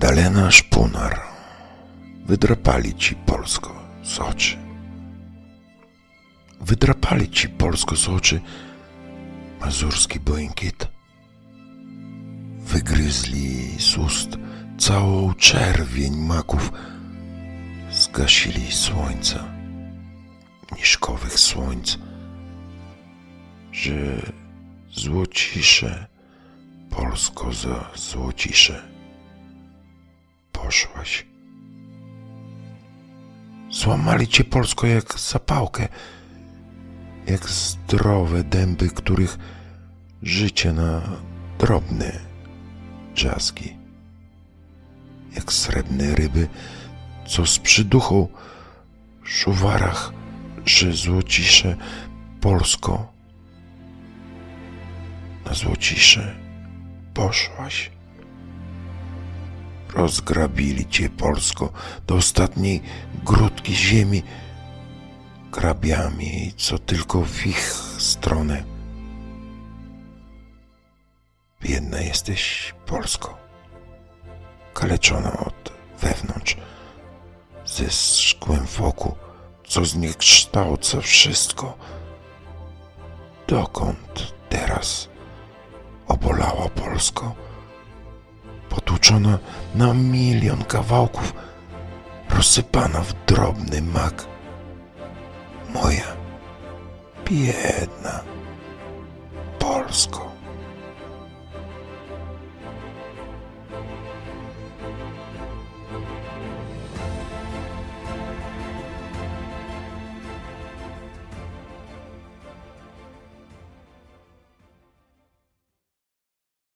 Magdalena Szpunar. Wydrapali ci Polsko z oczy. Wydrapali ci Polsko z oczy mazurski błękit. Wygryzli z ust całą czerwień maków. Zgasili słońca, niżkowych słońc, że złocisze, Polsko za złocisze poszłaś. Złamali cię Polsko jak zapałkę, jak zdrowe dęby, których życie na drobne drzazgi, jak srebrne ryby, co z przyduchą szuwarach, że złocisze Polsko na złocisze poszłaś. Rozgrabili cię Polsko do ostatniej grudki ziemi, grabiami, co tylko w ich stronę. Biedna jesteś Polsko, kaleczona od wewnątrz, ze szkłem wokół, co zniekształca wszystko. Dokąd teraz obolała Polsko? Na milion kawałków, rozsypana w drobny mak. Moja biedna Polsko.